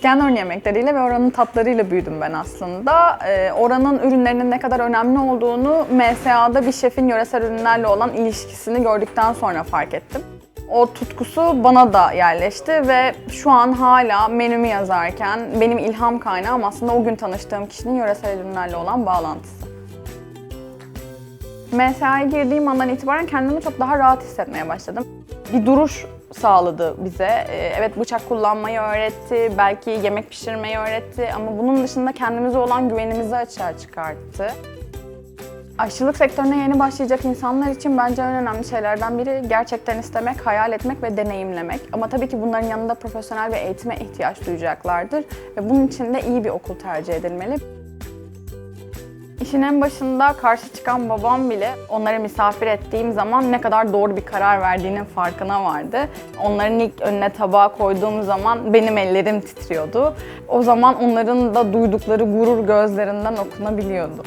İskender yemekleriyle ve oranın tatlarıyla büyüdüm ben aslında. Ee, oranın ürünlerinin ne kadar önemli olduğunu MSA'da bir şefin yöresel ürünlerle olan ilişkisini gördükten sonra fark ettim. O tutkusu bana da yerleşti ve şu an hala menümü yazarken benim ilham kaynağım aslında o gün tanıştığım kişinin yöresel ürünlerle olan bağlantısı. MSA'ya girdiğim andan itibaren kendimi çok daha rahat hissetmeye başladım. Bir duruş sağladı bize. Ee, Evet bıçak kullanmayı öğretti, belki yemek pişirmeyi öğretti ama bunun dışında kendimize olan güvenimizi açığa çıkarttı. Aşçılık sektörüne yeni başlayacak insanlar için bence en önemli şeylerden biri gerçekten istemek, hayal etmek ve deneyimlemek. Ama tabii ki bunların yanında profesyonel ve eğitime ihtiyaç duyacaklardır ve bunun için de iyi bir okul tercih edilmeli. İşin en başında karşı çıkan babam bile onları misafir ettiğim zaman ne kadar doğru bir karar verdiğinin farkına vardı. Onların ilk önüne tabağı koyduğum zaman benim ellerim titriyordu. O zaman onların da duydukları gurur gözlerinden okunabiliyordu.